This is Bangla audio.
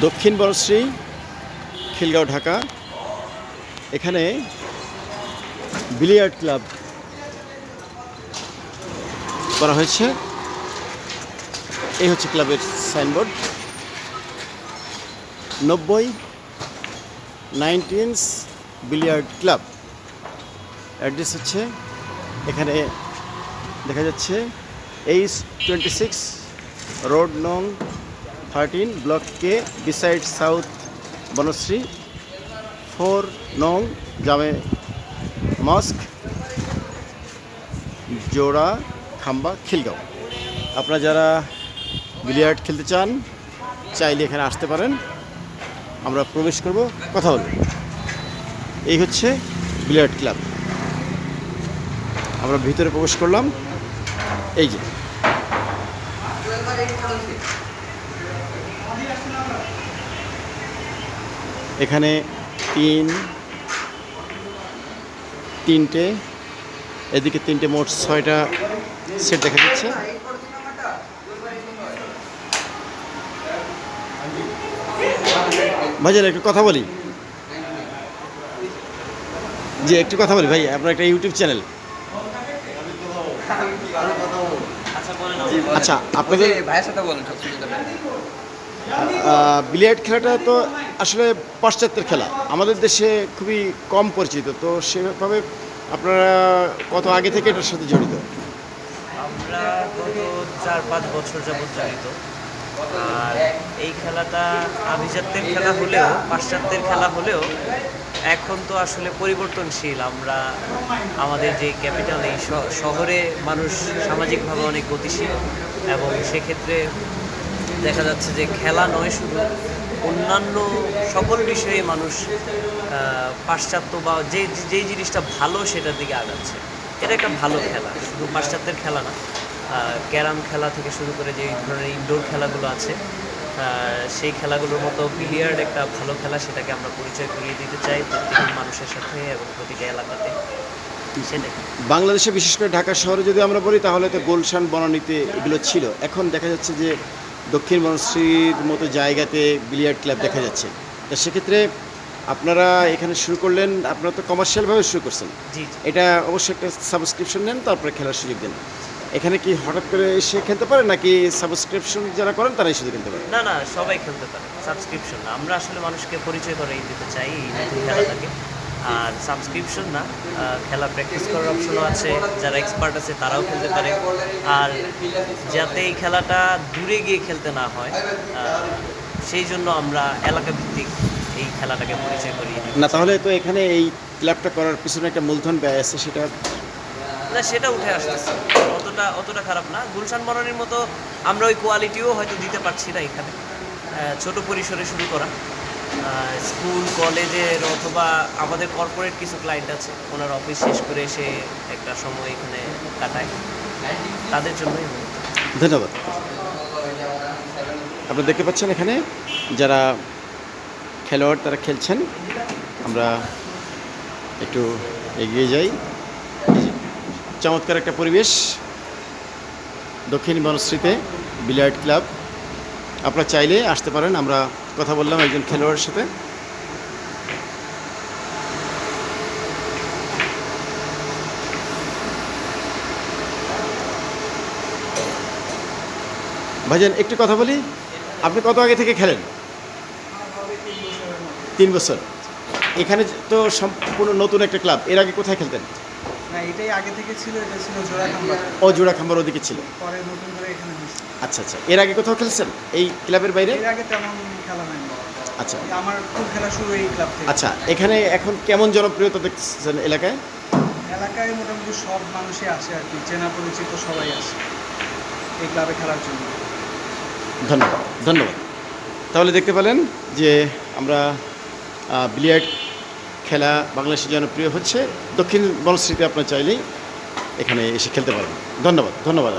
দক্ষিণ বনশ্রী, খিলগাঁও, ঢাকা। এখানে বিলিয়ার্ড ক্লাব করা হয়েছে। এই হচ্ছে ক্লাবের সাইনবোর্ড। নব্বই, নাইনটিনস বিলিয়ার্ড ক্লাব। অ্যাড্রেস হচ্ছে, এখানে দেখা যাচ্ছে, এইচ টোয়েন্টি সিক্স, রোড নং thirteen block K beside south Banasree four নং জামে মস্ক জোড়া খাম্বা খিলগাঁও আপনারা যারা বিলিয়ার্ড খেলতে চান, চাইলে এখানে আসতে পারেন। আমরা প্রবেশ করব, কথা বলব। এই হচ্ছে বিলিয়ার্ড ক্লাব। আমরা ভিতরে প্রবেশ করলাম। এই যে। এখানে তিন তিনটে এদিকে তিনটে মোট ছয়টা সেট দেখা যাচ্ছে। ভাইজান একটু কথা বলি। জি একটু কথা বলি ভাই আপনার একটা ইউটিউব চ্যানেল। আচ্ছা আপনাদের ভাইয়ের সাথে বলেন বিলিয়ার্ড খেলাটা তো আসলে পাশ্চাত্যের খেলা। আমাদের দেশে খুবই কম পরিচিত, তো সেভাবে আপনারা কত আগে থেকে এটার সাথে জড়িত? আমরা গত চার পাঁচ বছর যাবত জড়িত। আর এই খেলাটা আভিজাত্যের খেলা হলেও, পাশ্চাত্যের খেলা হলেও এখন তো আসলে পরিবর্তনশীল। আমরা আমাদের যে ক্যাপিটাল এই শহরে মানুষ সামাজিকভাবে অনেক গতিশীল এবং সেক্ষেত্রে দেখা যাচ্ছে যে খেলা নয়, শুধু অন্যান্য সকল বিষয়ে মানুষ পাশ্চাত্য বা যে যেই জিনিসটা ভালো সেটার দিকে আগাচ্ছে। এটা একটা ভালো খেলা, শুধু পাশ্চাত্যের খেলা না ক্যারাম খেলা থেকে শুরু করে যে ধরনের ইনডোর খেলাগুলো আছে সেই খেলাগুলোর মতো বিলিয়ার্ড একটা ভালো খেলা সেটাকে আমরা পরিচয় করিয়ে দিতে চাই প্রত্যেক মানুষের সাথে এবং প্রতিটা এলাকাতে। বাংলাদেশে বিশেষ করে ঢাকা শহরে যদি আমরা বলি, তাহলে তো গোলশান, বনানীতে এগুলো ছিল। এখন দেখা যাচ্ছে যে দক্ষিণ বনশ্রীর মতো জায়গাতে বিলিয়ার্ড ক্লাব দেখা যাচ্ছে। তা সেক্ষেত্রে আপনারা এখানে শুরু করলেন আপনারা তো কমার্শিয়ালভাবে শুরু করছেন। এটা অবশ্যই একটা সাবস্ক্রিপশন নেন তারপরে খেলার সুযোগ দেন। এখানে কি হঠাৎ করে এসে খেলতে পারে নাকি সাবস্ক্রিপশন যারা করেন তারাই শুধু খেলতে পারে? না না সবাই খেলতে পারে সাবস্ক্রিপশন আমরা আসলে মানুষকে পরিচয় করে দিতে চাই এই খেলাটাকে। আর সাবস্ক্রিপশন না খেলা প্র্যাকটিস করার অপশনও আছে যারা এক্সপার্ট আছে তারাও খেলতে পারে। আর যাতে এই খেলাটা দূরে গিয়ে খেলতে না হয় সেই জন্য আমরা এলাকা ভিত্তিক এই খেলাটাকে পরিচয় করি না তাহলে তো এখানে এই ক্লাবটা করার পিছনে একটা মূলধন ব্যয় আছে সেটা না সেটা উঠে আসতেছে। অতটা অতটা খারাপ না। গুলশান বনানির মতো আমরা ওই কোয়ালিটিও হয়তো দিতে পারছি না এখানে। ছোট পরিসরে শুরু করা। স্কুল, কলেজের অথবা আমাদের কর্পোরেট কিছু ক্লায়েন্ট আছে, ওনার অফিস শেষ করে এসে একটা সময় এখানে কাটায়। তাদের জন্যই ধন্যবাদ। আপনারা দেখতে পাচ্ছেন এখানে, যারা খেলোয়াড় তারা খেলছেন, আমরা একটু এগিয়ে যাই। চমৎকার একটা পরিবেশ দক্ষিণ বনশ্রীতে, বিলিয়ার্ড ক্লাব। আপনারা চাইলে আসতে পারেন, আমরা কথা বললাম একজন খেলোয়াড়ের সাথে। ভাইজান, একটু কথা বলি। আপনি কত আগে থেকে খেলেন? তিন বছর। এখানে তো সম্পূর্ণ নতুন একটা ক্লাব। এর আগে কোথায় খেলতেন? না এটাই আগে থেকে ছিল এটা ছিল জোড়া খাম্বা ও জোড়া খাম্বার ওদিকে ছিল। পরে নতুন করে এখানে হয়েছে। আচ্ছা আচ্ছা। এর আগে কোথাও খেলছেন? এই ক্লাবের বাইরে? এর আগে তেমন খেলা হয়নি। আচ্ছা। আমার ফুল খেলা শুরু এই ক্লাব থেকে। আচ্ছা এখানে এখন কেমন জনপ্রিয়তা দেখছেন এলাকায়? এলাকায় মোটামুটি সব মানুষই আসে আর কি চেনা পরিচিত সবাই আসে এই ক্লাবে খেলার জন্য। ধন্যবাদ ধন্যবাদ। তাহলে দেখতে পেলেন যে আমরা বিলিয়ার্ড খেলা বাংলাদেশে জনপ্রিয় হচ্ছে দক্ষিণ বলশ্রীতে আপনার চাইলেই এখানে এসে খেলতে পারবেন ধন্যবাদ ধন্যবাদ।